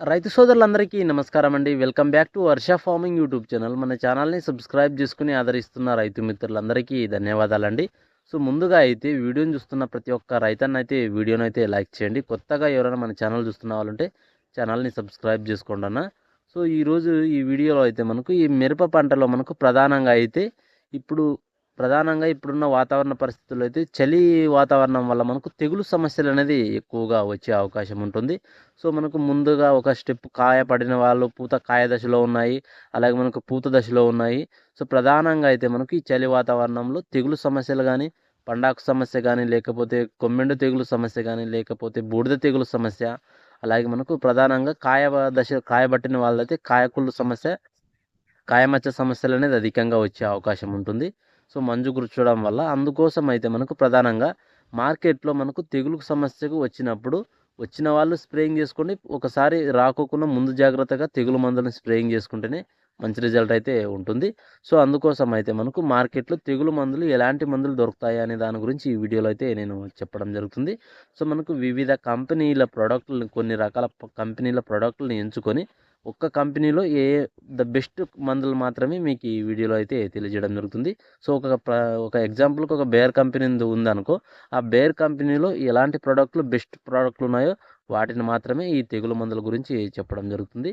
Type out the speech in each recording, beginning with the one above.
రైతు సోదరులందరికీ నమస్కారం అండి. Welcome back to Varsha farming YouTube channel. మన ఛానల్ని సబ్స్క్రైబ్ చేసుకుని ఆదరిస్తున్న రైతు మిత్రులందరికీ ధన్యవాదాలండి. సో ముందుగా అయితే వీడియోని చూస్తున్న ప్రతి ఒక్క రైతన్న అయితే వీడియోని అయితే లైక్ చేయండి. కొత్తగా ఎవరైనా మన ఛానల్ చూస్తున్న వాళ్ళుంటే ఛానల్ని సబ్స్క్రైబ్ చేసుకోండి అన్న సో ఈరోజు ఈ వీడియోలో అయితే మనకు ఈ మిరప పంటలో మనకు ప్రధానంగా అయితే ఇప్పుడు ప్రధానంగా ఇప్పుడున్న వాతావరణ పరిస్థితుల్లో అయితే చలి వాతావరణం వల్ల మనకు తెగులు సమస్యలు అనేది ఎక్కువగా వచ్చే అవకాశం ఉంటుంది. సో మనకు ముందుగా ఒక స్టెప్ కాయ పడిన వాళ్ళు పూత కాయ దశలో ఉన్నాయి అలాగే మనకు పూత దశలో ఉన్నాయి. సో ప్రధానంగా అయితే మనకు ఈ చలి వాతావరణంలో తెగులు సమస్యలు కానీ పండాకు సమస్య కానీ లేకపోతే కొమ్మెండు తెగులు సమస్య కానీ లేకపోతే బూడిద తెగులు సమస్య అలాగే మనకు ప్రధానంగా కాయ దశ కాయబట్టిన వాళ్ళైతే కాయకుళ్ళు సమస్య కాయమచ్చ సమస్యలు అనేది అధికంగా వచ్చే అవకాశం ఉంటుంది. సో మంజు కూర్చోవడం వల్ల అందుకోసం అయితే మనకు ప్రధానంగా మార్కెట్లో మనకు తెగులు సమస్యకు వచ్చినప్పుడు వచ్చిన వాళ్ళు స్ప్రేయింగ్ చేసుకోండి ఒకసారి రాకోకుండా ముందు జాగ్రత్తగా తెగులు మందులను స్ప్రేయింగ్ చేసుకుంటేనే మంచి రిజల్ట్ అయితే ఉంటుంది. సో అందుకోసం అయితే మనకు మార్కెట్లో తెగులు మందులు ఎలాంటి మందులు దొరుకుతాయి అనే దాని గురించి ఈ వీడియోలో అయితే నేను చెప్పడం జరుగుతుంది. సో మనకు వివిధ కంపెనీల ప్రోడక్ట్లను కొన్ని రకాల కంపెనీల ప్రోడక్ట్లను ఎంచుకొని ఒక్క కంపెనీలో ఏ ద బెస్ట్ మందులు మాత్రమే మీకు ఈ వీడియోలో అయితే తెలియజేయడం జరుగుతుంది. సో ఒక ఒక ఎగ్జాంపుల్కి ఒక బేర్ కంపెనీ ఉందనుకో ఆ బేర్ కంపెనీలో ఎలాంటి ప్రోడక్ట్లు బెస్ట్ ప్రోడక్ట్లు ఉన్నాయో వాటిని మాత్రమే ఈ తెగులు మందుల గురించి చెప్పడం జరుగుతుంది.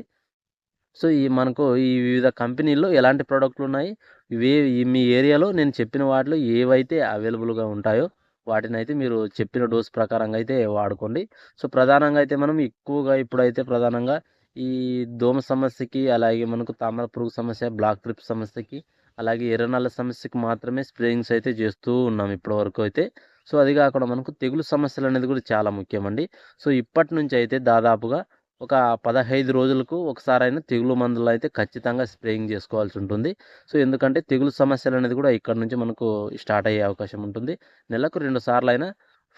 సో ఈ మనకు ఈ వివిధ కంపెనీల్లో ఎలాంటి ప్రోడక్ట్లు ఉన్నాయి ఇవే మీ ఏరియాలో నేను చెప్పిన వాటిలో ఏవైతే అవైలబుల్గా ఉంటాయో వాటిని అయితే మీరు చెప్పిన డోస్ ప్రకారంగా అయితే వాడుకోండి. సో ప్రధానంగా అయితే మనం ఎక్కువగా ఇప్పుడైతే ప్రధానంగా ఈ దోమ సమస్యకి అలాగే మనకు తామర పురుగు సమస్య బ్లాక్ ట్రిప్ సమస్యకి అలాగే ఎర్రనల్ల సమస్యకి మాత్రమే స్ప్రేయింగ్స్ అయితే చేస్తూ ఉన్నాం ఇప్పటి వరకు అయితే. సో అది కాకుండా మనకు తెగులు సమస్యలు అనేది కూడా చాలా ముఖ్యమండి. సో ఇప్పటి నుంచి అయితే దాదాపుగా ఒక పదహైదు రోజులకు ఒకసారైనా తెగులు మందులు అయితే ఖచ్చితంగా స్ప్రేయింగ్ చేసుకోవాల్సి ఉంటుంది. సో ఎందుకంటే తెగులు సమస్యలు అనేది కూడా ఇక్కడ నుంచి మనకు స్టార్ట్ అయ్యే అవకాశం ఉంటుంది. నెలకు రెండు సార్లు అయినా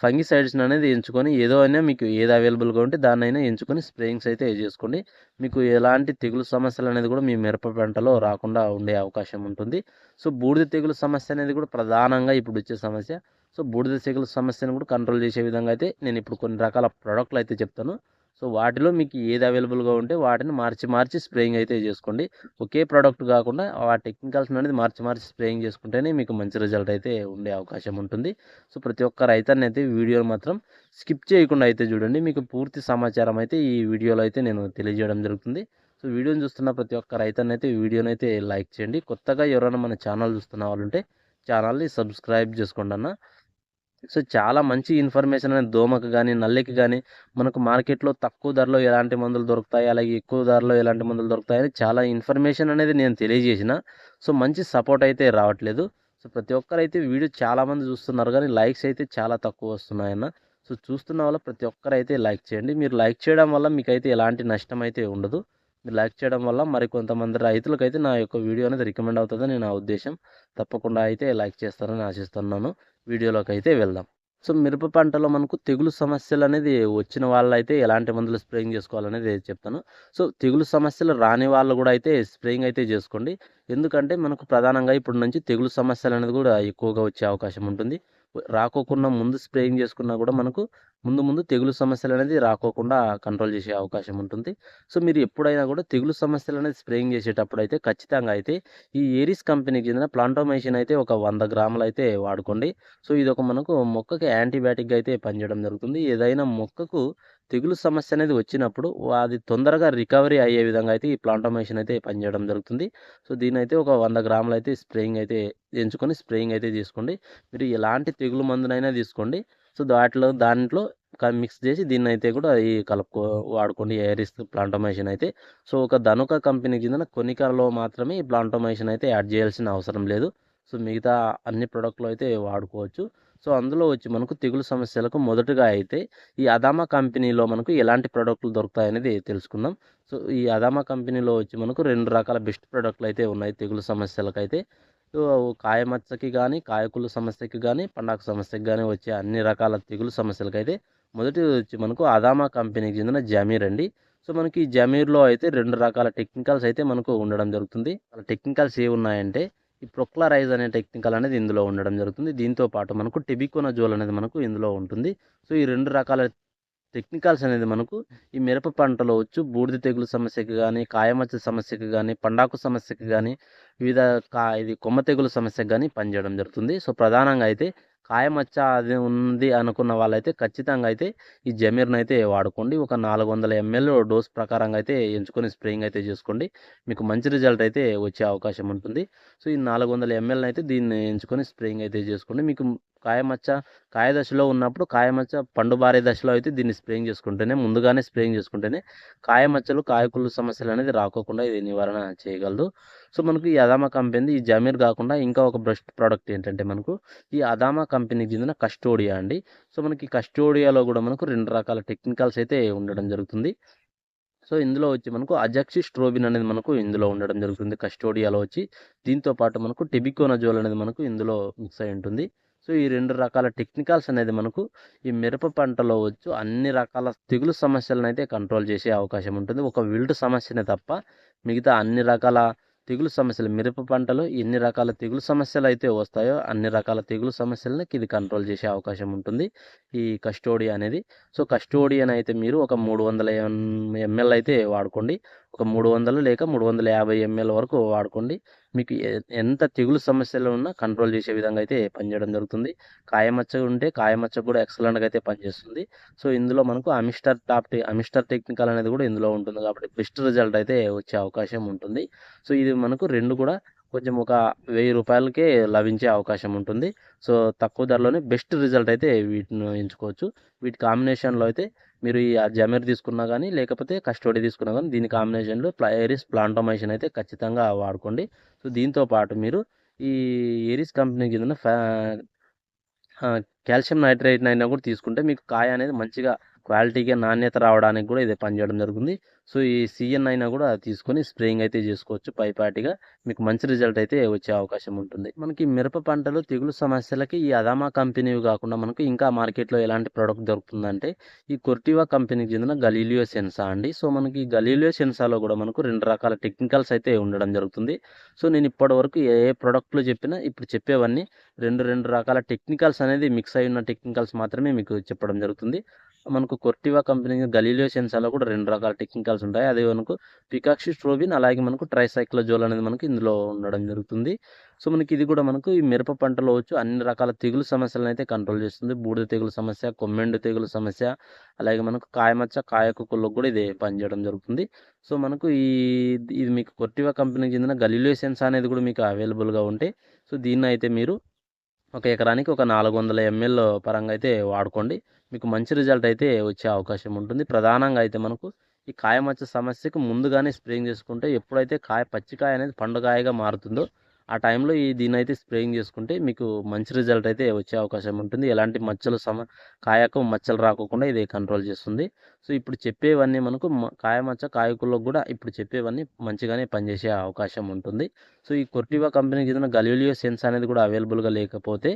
ఫంగిసైడ్స్ అనేది ఎంచుకొని ఏదో అయినా మీకు ఏది అవైలబుల్గా ఉంటే దాన్నైనా ఎంచుకొని స్ప్రేయింగ్స్ అయితే చేసుకోండి. మీకు ఎలాంటి తెగులు సమస్యలు అనేది కూడా మీ మిరప పంటలో రాకుండా ఉండే అవకాశం ఉంటుంది. సో బూడిద తెగులు సమస్య అనేది కూడా ప్రధానంగా ఇప్పుడు వచ్చే సమస్య. సో బూడిద తెగులు సమస్యను కూడా కంట్రోల్ చేసే విధంగా అయితే నేను ఇప్పుడు కొన్ని రకాల ప్రోడక్ట్లు అయితే చెప్తాను. సో వాటిలో మీకు ఏది అవైలబుల్గా ఉంటే వాటిని మార్చి మార్చి స్ప్రేయింగ్ అయితే చేసుకోండి. ఒకే ప్రోడక్ట్ కాకుండా ఆ టెక్నికల్స్ అనేది మార్చి మార్చి స్ప్రేయింగ్ చేసుకుంటేనే మీకు మంచి రిజల్ట్ అయితే ఉండే అవకాశం ఉంటుంది. సో ప్రతి ఒక్క రైతాన్ని అయితే వీడియోని మాత్రం స్కిప్ చేయకుండా అయితే చూడండి. మీకు పూర్తి సమాచారం అయితే ఈ వీడియోలో అయితే నేను తెలియజేయడం జరుగుతుంది. సో వీడియోని చూస్తున్న ప్రతి ఒక్క రైతాన్ని అయితే వీడియోని అయితే లైక్ చేయండి. కొత్తగా ఎవరైనా మన ఛానల్ చూస్తున్న వాళ్ళు ఉంటే ఛానల్ని సబ్స్క్రైబ్ చేసుకోండి అన్న. సో చాలా మంచి ఇన్ఫర్మేషన్ అనేది దోమకు కానీ నల్లికి కానీ మనకు మార్కెట్లో తక్కువ ధరలో ఎలాంటి మందులు దొరుకుతాయి అలాగే ఎక్కువ ధరలో ఎలాంటి మందులు దొరుకుతాయని చాలా ఇన్ఫర్మేషన్ అనేది నేను తెలియజేసిన. సో మంచి సపోర్ట్ అయితే రావట్లేదు. సో ప్రతి ఒక్కరైతే వీడియో చాలామంది చూస్తున్నారు కానీ లైక్స్ అయితే చాలా తక్కువ వస్తున్నాయన్న. సో చూస్తున్న వల్ల ప్రతి ఒక్కరైతే లైక్ చేయండి. మీరు లైక్ చేయడం వల్ల మీకైతే ఎలాంటి నష్టం అయితే ఉండదు. మీరు లైక్ చేయడం వల్ల మరి కొంతమంది రైతులకైతే నా యొక్క వీడియో అనేది రికమెండ్ అవుతుందని నా ఉద్దేశం. తప్పకుండా అయితే లైక్ చేస్తారని ఆశిస్తున్నాను. వీడియోలోకి అయితే వెళ్దాం. సో మిరప పంటలో మనకు తెగులు సమస్యలు అనేది వచ్చిన వాళ్ళైతే ఎలాంటి మందులు స్ప్రేయింగ్ చేసుకోవాలనేది చెప్తాను. సో తెగులు సమస్యలు రాని వాళ్ళు కూడా అయితే స్ప్రేయింగ్ అయితే చేసుకోండి. ఎందుకంటే మనకు ప్రధానంగా ఇప్పటి నుంచి తెగులు సమస్యలు అనేది కూడా ఎక్కువగా వచ్చే అవకాశం ఉంటుంది. రాకోకుండా ముందు స్ప్రేయింగ్ చేసుకున్నా కూడా మనకు ముందు ముందు తెగులు సమస్యలు అనేది రాకోకుండా కంట్రోల్ చేసే అవకాశం ఉంటుంది. సో మీరు ఎప్పుడైనా కూడా తెగులు సమస్యలు అనేది స్ప్రేయింగ్ చేసేటప్పుడు అయితే ఖచ్చితంగా అయితే ఈ ఏరిస్ కంపెనీకి చెందిన ప్లాంటోమైసిన్ అయితే ఒక వంద గ్రాములు అయితే వాడుకోండి. సో ఇది ఒక మనకు మొక్కకి యాంటీబయాటిక్గా అయితే పనిచేయడం జరుగుతుంది. ఏదైనా మొక్కకు తెగులు సమస్య అనేది వచ్చినప్పుడు అది తొందరగా రికవరీ అయ్యే విధంగా అయితే ఈ ప్లాంటోమేషన్ అయితే పనిచేయడం జరుగుతుంది. సో దీని అయితే ఒక వంద గ్రాములు అయితే స్ప్రేయింగ్ అయితే ఎంచుకొని స్ప్రేయింగ్ అయితే తీసుకోండి. మీరు ఎలాంటి తెగులు మందునైనా తీసుకోండి. సో దాంట్లో దాంట్లో మిక్స్ చేసి దీన్ని అయితే కూడా ఈ కలుపుకో వాడుకోండి ఏరిస్ ప్లాంటోమేషన్ అయితే. సో ఒక ధనుక కంపెనీ కింద కొనికలో మాత్రమే ఈ ప్లాంటోమేషన్ అయితే యాడ్ చేయాల్సిన అవసరం లేదు. సో మిగతా అన్ని ప్రోడక్ట్లో అయితే వాడుకోవచ్చు. సో అందులో వచ్చి మనకు తెగులు సమస్యలకు మొదటగా అయితే ఈ అదామా కంపెనీలో మనకు ఎలాంటి ప్రోడక్ట్లు దొరుకుతాయనేది తెలుసుకుందాం. సో ఈ అదామా కంపెనీలో వచ్చి మనకు రెండు రకాల బెస్ట్ ప్రోడక్ట్లు అయితే ఉన్నాయి తెగులు సమస్యలకైతే. సో కాయమచ్చకి కానీ కాయకుల సమస్యకి కానీ పండాకు సమస్యకి కానీ వచ్చే అన్ని రకాల తెగులు సమస్యలకైతే మొదటి వచ్చి మనకు అదామా కంపెనీకి చెందిన జమీర్ అండి. సో మనకి జమీర్లో అయితే రెండు రకాల టెక్నికల్స్ అయితే మనకు ఉండడం జరుగుతుంది. టెక్నికల్స్ ఏ ఉన్నాయంటే ఈ ప్రొక్లరైజ్ అనే టెక్నికల్ అనేది ఇందులో ఉండడం జరుగుతుంది. దీంతో పాటు మనకు టెబికోనజోల్ అనేది మనకు ఇందులో ఉంటుంది. సో ఈ రెండు రకాల టెక్నికల్స్ అనేది మనకు ఈ మిరప పంటలో వచ్చు బూడిద తెగులు సమస్యకి కానీ కాయమచ్చ సమస్యకి కానీ పండాకు సమస్యకి కానీ వివిధ కా ఇది కొమ్మ తెగులు సమస్యకి కానీ పనిచేయడం జరుగుతుంది. సో ప్రధానంగా అయితే కాయమచ్చ అది ఉంది అనుకున్న వాళ్ళైతే ఖచ్చితంగా అయితే ఈ జమీర్ని అయితే వాడుకోండి. ఒక నాలుగు వందల ఎంఎల్ డోస్ ప్రకారంగా అయితే ఎంచుకొని స్ప్రేయింగ్ అయితే చేసుకోండి. మీకు మంచి రిజల్ట్ అయితే వచ్చే అవకాశం ఉంటుంది సో ఈ నాలుగు వందల ఎంఎల్ అయితే దీన్ని ఎంచుకొని స్ప్రేయింగ్ అయితే చేసుకోండి. మీకు కాయమచ్చ కాయ దశలో ఉన్నప్పుడు కాయమచ్చ పండుబారే దశలో అయితే దీన్ని స్ప్రేయింగ్ చేసుకుంటేనే ముందుగానే స్ప్రేయింగ్ చేసుకుంటేనే కాయమచ్చలు కాయకుళ్ళు సమస్యలు అనేది రాకోకుండా ఇది నివారణ చేయగలదు. సో మనకు ఈ అదామా కంపెనీ ఈ జమీర్ కాకుండా ఇంకా ఒక బెస్ట్ ప్రోడక్ట్ ఏంటంటే మనకు ఈ అదామా కంపెనీకి చెందిన కస్టోడియా అండి. సో మనకి కస్టోడియాలో కూడా మనకు రెండు రకాల టెక్నికల్స్ అయితే ఉండడం జరుగుతుంది. సో ఇందులో వచ్చి మనకు అజక్సి స్ట్రోబిన్ అనేది మనకు ఇందులో ఉండడం జరుగుతుంది కస్టోడియాలో వచ్చి. దీంతో పాటు మనకు టెబికోనజోల్ అనేది మనకు ఇందులో మిక్స్ అయి ఉంటుంది. సో ఈ రెండు రకాల టెక్నికల్స్ అనేది మనకు ఈ మిరప పంటలో వచ్చు అన్ని రకాల తెగులు సమస్యలను అయితే కంట్రోల్ చేసే అవకాశం ఉంటుంది. ఒక విల్ట్ సమస్యనే తప్ప మిగతా అన్ని రకాల తెగులు సమస్యలు మిరప పంటలో ఎన్ని రకాల తెగులు సమస్యలు అయితే వస్తాయో అన్ని రకాల తెగులు సమస్యలకి ఇది కంట్రోల్ చేసే అవకాశం ఉంటుంది ఈ కస్టోడియా అనేది. సో కస్టోడియన్ అయితే మీరు ఒక మూడు వందల ఎంఎల్ అయితే వాడుకోండి. ఒక మూడు వందలు లేక మూడు వందల యాభై ఎంఎల్ వరకు వాడుకోండి. మీకు ఎ- ఎంత తెగులు సమస్యలు ఉన్నా కంట్రోల్ చేసే విధంగా అయితే పనిచేయడం జరుగుతుంది. కాయమచ్చ ఉంటే కాయమచ్చ కూడా ఎక్సలెంట్గా అయితే పనిచేస్తుంది. సో ఇందులో మనకు అమిస్టర్ టాప్ అమిస్టర్ టెక్నికల్ అనేది కూడా ఇందులో ఉంటుంది. కాబట్టి బెస్ట్ రిజల్ట్ అయితే వచ్చే అవకాశం ఉంటుంది. సో ఇది మనకు రెండు కూడా కొంచెం ఒక వెయ్యి రూపాయలకే లభించే అవకాశం ఉంటుంది. సో తక్కువ ధరలోనే బెస్ట్ రిజల్ట్ అయితే వీటిని ఎంచుకోవచ్చు. వీటి కాంబినేషన్లో అయితే మీరు ఈ జమీర్ తీసుకున్నా కానీ లేకపోతే కస్టడీ తీసుకున్నా కానీ దీని కాంబినేషన్లో ప్లైరిస్ ప్లాంటోమైషన్ అయితే ఖచ్చితంగా వాడుకోండి. సో దీంతో పాటు మీరు ఈ ఏరిస్ కంపెనీ కింద ఫ్యా కాల్షియం నైట్రేట్ అయినా కూడా తీసుకుంటే మీకు కాయ అనేది మంచిగా క్వాలిటీగా నాణ్యత రావడానికి కూడా ఇది పనిచేయడం జరుగుతుంది. సో ఈ సిఎన్ అయినా కూడా తీసుకొని స్ప్రేయింగ్ అయితే చేసుకోవచ్చు పైపాటిగా. మీకు మంచి రిజల్ట్ అయితే వచ్చే అవకాశం ఉంటుంది. మనకి మిరప పంటలు తెగులు సమస్యలకి ఈ అదామా కంపెనీ కాకుండా మనకు ఇంకా మార్కెట్లో ఎలాంటి ప్రోడక్ట్ దొరుకుతుందంటే ఈ కొర్టివా కంపెనీకి చెందిన గలీలియో సెన్సా అండి. సో మనకి గలీలియో సెన్సాలో కూడా మనకు రెండు రకాల టెక్నికల్స్ అయితే ఉండడం జరుగుతుంది. సో నేను ఇప్పటి వరకు ఏ ఏ ప్రోడక్ట్లు చెప్పినా ఇప్పుడు చెప్పేవన్నీ రెండు రెండు రకాల టెక్నికల్స్ అనేది మిక్స్ అయి ఉన్న టెక్నికల్స్ మాత్రమే మీకు చెప్పడం జరుగుతుంది. మనకు కొర్టివా కంపెనీ గలీలియో సెన్సాలో కూడా రెండు రకాల టెక్నికల్స్ ఉంటాయి అదే మనకు పికాక్షి స్ట్రోబిన్ అలాగే మనకు ట్రైసైక్లోజోల్ అనేది మనకు ఇందులో ఉండడం జరుగుతుంది. సో మనకి ఇది కూడా మనకు ఈ మిరప పంటలో వచ్చు అన్ని రకాల తెగులు సమస్యలను అయితే కంట్రోల్ చేస్తుంది. బూడిద తెగులు సమస్య కొమ్మెండు తెగులు సమస్య అలాగే మనకు కాయమచ్చ కాయకుక్కులకు కూడా ఇది పనిచేయడం జరుగుతుంది. సో మనకు ఈ ఇది మీకు కొర్టివా కంపెనీకి చెందిన గలీలియో సెన్స్ అనేది కూడా మీకు అవైలబుల్గా ఉంటే సో దీన్ని అయితే మీరు ఒక ఎకరానికి ఒక నాలుగు వందల ఎంఎల్ పరంగా అయితే వాడుకోండి. మీకు మంచి రిజల్ట్ అయితే వచ్చే అవకాశం ఉంటుంది. ప్రధానంగా అయితే మనకు ఈ కాయమచ్చ సమస్యకు ముందుగానే స్ప్రేయింగ్ చేసుకుంటే ఎప్పుడైతే కాయ పచ్చికాయ అనేది పండుగాయగా మారుతుందో ఆ టైంలో ఈ దీని అయితే స్ప్రేయింగ్ చేసుకుంటే మీకు మంచి రిజల్ట్ అయితే వచ్చే అవకాశం ఉంటుంది. ఎలాంటి మచ్చలు సమ కాయకు మచ్చలు రాకుండా ఇది కంట్రోల్ చేస్తుంది. సో ఇప్పుడు చెప్పేవన్నీ మనకు కాయమచ్చ కాయ మచ్చ కూడా ఇప్పుడు చెప్పేవన్నీ మంచిగానే పనిచేసే అవకాశం ఉంటుంది. సో ఈ కొర్టివా కంపెనీకి చెందిన గలీలియో సెన్స్ అనేది కూడా అవైలబుల్గా లేకపోతే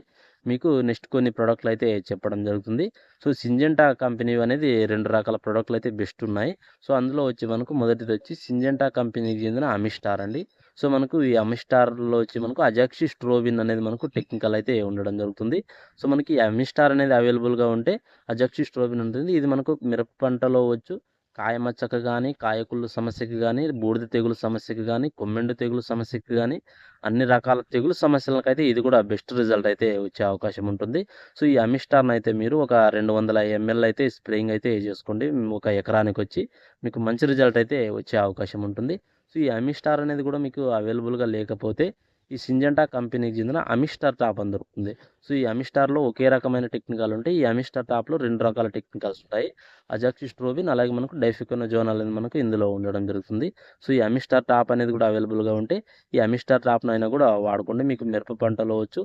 మీకు నెక్స్ట్ కొన్ని ప్రోడక్ట్లు అయితే చెప్పడం జరుగుతుంది. సో సింజెంటా కంపెనీ అనేది రెండు రకాల ప్రోడక్ట్లు అయితే బెస్ట్ ఉన్నాయి. సో అందులో వచ్చి మనకు మొదటిది వచ్చి సింజెంటా కంపెనీకి చెందిన అమిస్టార్ అండి. సో మనకు ఈ అమిస్టార్లో వచ్చి మనకు అజాక్షి స్ట్రోబిన్ అనేది మనకు టెక్నికల్ అయితే ఉండడం జరుగుతుంది. సో మనకి అమిస్టార్ అనేది అవైలబుల్గా ఉంటే అజాక్షి స్ట్రోబిన్ ఉంటుంది. ఇది మనకు మిరప పంటలో వచ్చు కాయమచ్చకు కానీ కాయకుళ్ళు సమస్యకు కానీ బూడిద తెగులు సమస్యకి కానీ కొమ్మెండు తెగులు సమస్యకి కానీ అన్ని రకాల తెగులు సమస్యలకైతే ఇది కూడా బెస్ట్ రిజల్ట్ అయితే వచ్చే అవకాశం ఉంటుంది. సో ఈ అమిస్టార్ని అయితే మీరు ఒక రెండు వందల ఎంఎల్ అయితే స్ప్రేయింగ్ అయితే చేసుకోండి. ఒక ఎకరానికి వచ్చి మీకు మంచి రిజల్ట్ అయితే వచ్చే అవకాశం ఉంటుంది. సో ఈ అమిస్టార్ అనేది కూడా మీకు అవైలబుల్గా లేకపోతే ఈ సింజంటా కంపెనీకి చెందిన అమిస్టార్ టాప్ అని దొరుకుతుంది సో ఈ అమిస్టార్లో ఒకే రకమైన టెక్నికల్ ఉంటాయి. ఈ అమిస్టార్ టాప్లో రెండు రకాల టెక్నికల్స్ ఉంటాయి. అజాక్సిస్ట్రోబిన్ అలాగే మనకు డైఫికోనజోన్ అనేది మనకు ఇందులో ఉండడం జరుగుతుంది. సో ఈ అమిస్టార్ టాప్ అనేది కూడా అవైలబుల్గా ఉంటే ఈ అమిస్టార్ టాప్ను అయినా కూడా వాడుకోండి. మీకు మిరప పంటలో వచ్చు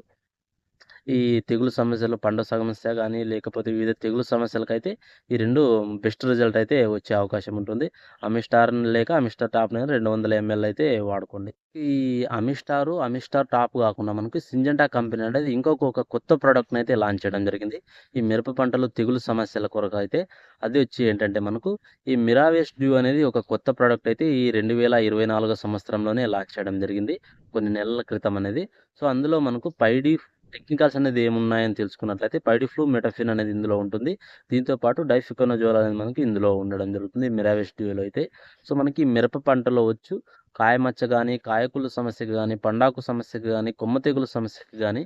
ఈ తెగులు సమస్యలు పంట సమస్య కానీ లేకపోతే వివిధ తెగులు సమస్యలకైతే ఈ రెండు బెస్ట్ రిజల్ట్ అయితే వచ్చే అవకాశం ఉంటుంది. అమిస్టార్ లేక అమిస్టార్ టాప్ రెండు వందల ఎంఎల్ అయితే వాడుకోండి. ఈ అమిస్టారు అమిస్టార్ టాప్ కాకుండా మనకు సింజెంటా కంపెనీ అనేది ఇంకొక ఒక కొత్త ప్రోడక్ట్ని అయితే లాంచ్ చేయడం జరిగింది. ఈ మిరప పంటలు తెగులు సమస్యల కొరకు అయితే అది వచ్చి ఏంటంటే మనకు ఈ మిరావేస్ డ్యూ అనేది ఒక కొత్త ప్రోడక్ట్ అయితే ఈ రెండు వేల ఇరవై నాలుగో సంవత్సరంలోనే లాంచ్ చేయడం జరిగింది. కొన్ని నెలల క్రితం అనేది. సో అందులో మనకు పైడి టెక్నికల్స్ అనేది ఏమున్నాయని తెలుసుకున్నట్లయితే పైడిఫ్లూ మెటఫిన్ అనేది ఇందులో ఉంటుంది. దీంతో పాటు డైఫికోనజోల్ అనేది మనకి ఇందులో ఉండడం జరుగుతుంది. మిరావిస్ డ్యూలో అయితే. సో మనకి మిరప పంటలో వచ్చు కాయమచ్చ కానీ కాయకుల సమస్యకు కానీ పండాకు సమస్యకు కానీ కొమ్మ తెగులు సమస్యకు కానీ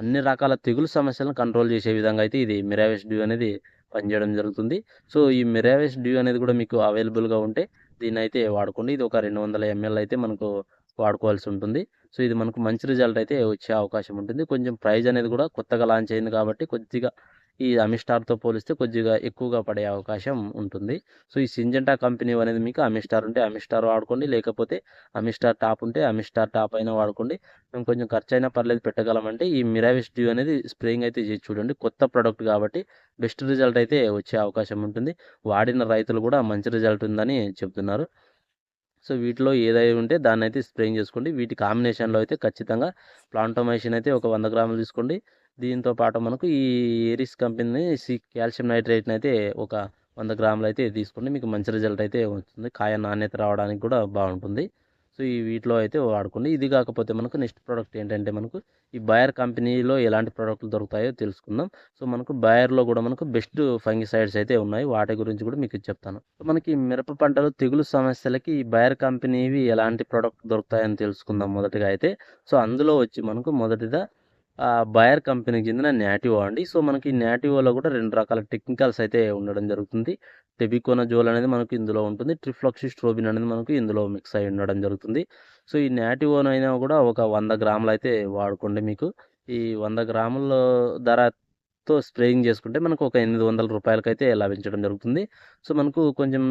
అన్ని రకాల తెగులు సమస్యలను కంట్రోల్ చేసే విధంగా అయితే ఇది మిరావిస్ డ్యూ అనేది పనిచేయడం జరుగుతుంది. సో ఈ మిరావిస్ డ్యూ అనేది కూడా మీకు అవైలబుల్గా ఉంటే దీన్ని అయితే వాడుకోండి. ఇది ఒక రెండు వందల ఎంఎల్ అయితే మనకు వాడుకోవాల్సి ఉంటుంది. సో ఇది మనకు మంచి రిజల్ట్ అయితే వచ్చే అవకాశం ఉంటుంది. కొంచెం ప్రైజ్ అనేది కూడా కొత్తగా లాంచ్ అయింది కాబట్టి కొద్దిగా ఈ అమిస్టార్తో పోలిస్తే కొద్దిగా ఎక్కువగా పడే అవకాశం ఉంటుంది. సో ఈ సింజెంటా కంపెనీ అనేది మీకు అమిస్టార్ ఉంటే అమిస్టార్ వాడుకోండి. లేకపోతే అమిస్టార్ టాప్ ఉంటే అమిస్టార్ టాప్ అయినా వాడుకోండి. మేము కొంచెం ఖర్చు అయినా పర్లేదు పెట్టగలమంటే ఈ మిరావిస్ డ్యూ అనేది స్ప్రేయింగ్ అయితే చేసి చూడండి. కొత్త ప్రోడక్ట్ కాబట్టి బెస్ట్ రిజల్ట్ అయితే వచ్చే అవకాశం ఉంటుంది. వాడిన రైతులు కూడా మంచి రిజల్ట్ ఉందని చెప్తున్నారు. సో వీటిలో ఏదై ఉంటే దాన్ని అయితే స్ప్రేయింగ్ చేసుకోండి. వీటి కాంబినేషన్లో అయితే ఖచ్చితంగా ప్లాంటోమైసిన్ అయితే ఒక వంద గ్రాములు తీసుకోండి. దీంతో పాటు మనకు ఈ ఏరిస్ కంపెనీ సి కాల్షియం నైట్రేట్ని అయితే ఒక వంద గ్రాములు అయితే తీసుకోండి. మీకు మంచి రిజల్ట్ అయితే వస్తుంది. కాయ నాణ్యత రావడానికి కూడా బాగుంటుంది. సో ఈ వీటిలో అయితే వాడుకోండి ఇది కాకపోతే మనకు నెక్స్ట్ ప్రోడక్ట్ ఏంటంటే మనకు ఈ బయర్ కంపెనీలో ఎలాంటి ప్రోడక్ట్లు దొరుకుతాయో తెలుసుకుందాం. సో మనకు బయర్లో కూడా మనకు బెస్ట్ ఫంగిసైడ్స్ అయితే ఉన్నాయి. వాటి గురించి కూడా మీకు చెప్తాను. మనకి మిరప పంటలు తెగులు సమస్యలకి ఈ బయర్ కంపెనీవి ఎలాంటి ప్రోడక్ట్ దొరుకుతాయని తెలుసుకుందాం మొదటిగా అయితే. సో అందులో వచ్చి మనకు మొదటిగా బయర్ కంపెనీకి చెందిన నాటివో అండి. సో మనకి నాటివోలో కూడా రెండు రకాల టెక్నికల్స్ అయితే ఉండడం జరుగుతుంది. టెబికోనజోల్ అనేది మనకు ఇందులో ఉంటుంది. ట్రిఫ్లాక్సిస్ట్రోబిన్ అనేది మనకు ఇందులో మిక్స్ అయి ఉండడం జరుగుతుంది. సో ఈ నాటివోనైనా కూడా ఒక వంద గ్రాములు అయితే వాడుకోండి మీకు. ఈ వంద గ్రాముల ధరతో స్ప్రేయింగ్ చేసుకుంటే మనకు ఒక ఎనిమిది వందల రూపాయలకైతే లభించడం జరుగుతుంది. సో మనకు కొంచెం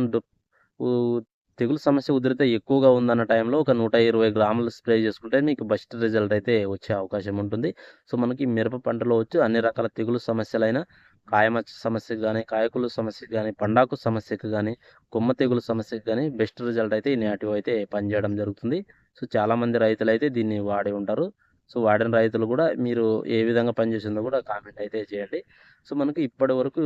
తెగులు సమస్య ఉధృత ఎక్కువగా ఉందన్న టైంలో ఒక నూట ఇరవై గ్రాములు స్ప్రే చేసుకుంటే మీకు బెస్ట్ రిజల్ట్ అయితే వచ్చే అవకాశం ఉంటుంది. సో మనకి మిరప పంటలో వచ్చి అన్ని రకాల తెగులు సమస్యలైన కాయమచ్చ సమస్యకు కానీ కాయకులు సమస్యకు కానీ పండాకు సమస్యకు కానీ కొమ్మ తెగులు సమస్యకు కానీ బెస్ట్ రిజల్ట్ అయితే ఈ నేటివ్ అయితే పనిచేయడం జరుగుతుంది. సో చాలామంది రైతులు అయితే దీన్ని వాడి ఉంటారు. సో వాడిన రైతులు కూడా మీరు ఏ విధంగా పనిచేసిందో కూడా కామెంట్ అయితే చేయండి. సో మనకు ఇప్పటి వరకు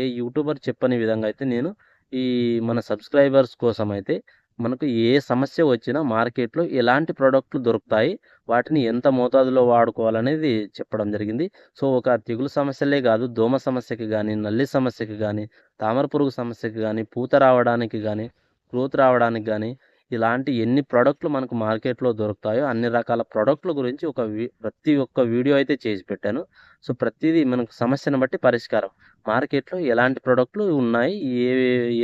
ఏ యూట్యూబర్ చెప్పని విధంగా అయితే నేను ఈ మన సబ్స్క్రైబర్స్ కోసం అయితే మనకు ఏ సమస్య వచ్చినా మార్కెట్లో ఎలాంటి ప్రోడక్ట్లు దొరుకుతాయి వాటిని ఎంత మోతాదులో వాడుకోవాలనేది చెప్పడం జరిగింది. సో ఒక తెగులు సమస్యలే కాదు దోమ సమస్యకి కానీ నల్లి సమస్యకి కానీ తామర పురుగు సమస్యకి కానీ పూత రావడానికి కానీ గ్రోత్ రావడానికి కానీ ఇలాంటి ఎన్ని ప్రోడక్ట్లు మనకు మార్కెట్లో దొరుకుతాయో అన్ని రకాల ప్రోడక్ట్ల గురించి ఒక ప్రతి ఒక్క వీడియో అయితే చేసి పెట్టాను. సో ప్రతిదీ మనకు సమస్యను బట్టి పరిష్కారం. మార్కెట్లో ఎలాంటి ప్రోడక్ట్లు ఉన్నాయి? ఏ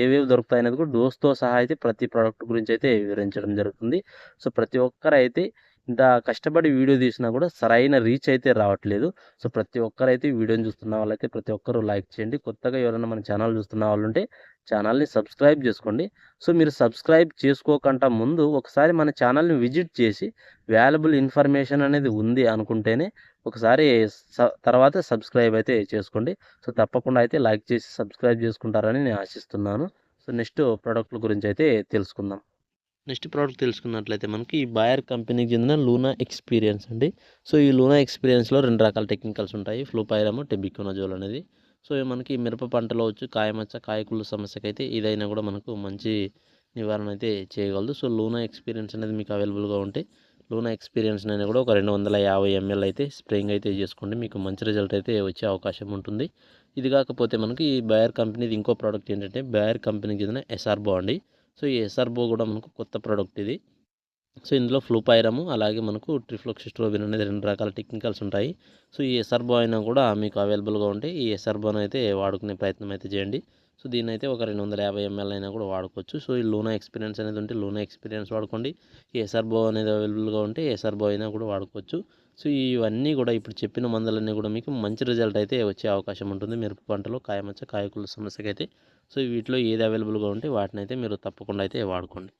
ఏవేవి దొరుకుతాయి అనేది కూడా డోస్తో సహా అయితే ప్రతి ప్రోడక్ట్ గురించి అయితే వివరించడం జరుగుతుంది. సో ప్రతి ఒక్కరైతే ఇంత కష్టపడి వీడియో తీసినా కూడా సరైన రీచ్ అయితే రావట్లేదు. సో ప్రతి ఒక్కరైతే వీడియోని చూస్తున్న వాళ్ళైతే ప్రతి ఒక్కరు లైక్ చేయండి. కొత్తగా ఎవరైనా మన ఛానల్ చూస్తున్న వాళ్ళు ఉంటే ఛానల్ని సబ్స్క్రైబ్ చేసుకోండి. సో మీరు సబ్స్క్రైబ్ చేసుకోకుండా ముందు ఒకసారి మన ఛానల్ని విజిట్ చేసి వాల్యుబుల్ ఇన్ఫర్మేషన్ అనేది ఉంది అనుకుంటేనే ఒకసారి తర్వాత సబ్స్క్రైబ్ అయితే చేసుకోండి. సో తప్పకుండా అయితే లైక్ చేసి సబ్స్క్రైబ్ చేసుకుంటారని నేను ఆశిస్తున్నాను. సో నెక్స్ట్ ప్రోడక్ట్ల గురించి అయితే తెలుసుకుందాం. నెక్స్ట్ ప్రోడక్ట్ తెలుసుకున్నట్లయితే మనకి ఈ బాయర్ కంపెనీకి చెందిన లూనా ఎక్స్పీరియన్స్ అండి. సో ఈ లూనా ఎక్స్పీరియన్స్లో రెండు రకాల టెక్నికల్స్ ఉంటాయి. ఫ్లూపైరమ్ టెబికోనజోల్ అనేది. సో మనకి మిరప పంటలో వచ్చి కాయమచ్చ కాయకుళ్ళు సమస్యకైతే అయితే ఇదైనా కూడా మనకు మంచి నివారణ అయితే చేయగలదు. సో లూనా ఎక్స్పీరియన్స్ అనేది మీకు అవైలబుల్గా ఉంటే లూనా ఎక్స్పీరియన్స్ అనేది కూడా ఒక రెండు వందల యాభై ఎంఎల్ అయితే స్ప్రేయింగ్ అయితే చేసుకోండి. మీకు మంచి రిజల్ట్ అయితే వచ్చే అవకాశం ఉంటుంది. ఇది కాకపోతే మనకి ఈ బయర్ కంపెనీది ఇంకో ప్రోడక్ట్ ఏంటంటే బయర్ కంపెనీకి చెందిన ఎస్ఆర్బో అండి. సో ఈ ఎస్ఆర్బో కూడా మనకు కొత్త ప్రోడక్ట్ ఇది. సో ఇందులో ఫ్లూపైరము అలాగే మనకు ట్రిఫ్లోక్సిస్ట్రోబిన్ అనేది రెండు రకాల టెక్నికల్స్ ఉంటాయి. సో ఈ ఎస్ఆర్బో అయినా కూడా మీకు అవైలబుల్గా ఉంటే ఈ ఎస్ఆర్బోని అయితే వాడుకునే ప్రయత్నం అయితే చేయండి. సో దీని అయితే ఒక రెండు వందల యాభై ఎంఎల్ అయినా కూడా వాడుకోవచ్చు. సో ఈ లూనా ఎక్స్పీరియన్స్ అనేది ఉంటే లూనా ఎక్స్పీరియన్స్ వాడుకోండి. ఈ అనేది అవైలబుల్గా ఉంటే ఎస్ఆర్బో అయినా కూడా వాడుకోవచ్చు. సో ఇవన్నీ కూడా ఇప్పుడు చెప్పిన మందులన్నీ కూడా మీకు మంచి రిజల్ట్ అయితే వచ్చే అవకాశం ఉంటుంది. మిరప పంటలో కాయమచ్చ కాయకుల సమస్యకైతే. సో వీటిలో ఏది అవైలబుల్గా ఉంటే వాటిని అయితే మీరు తప్పకుండా అయితే వాడుకోండి.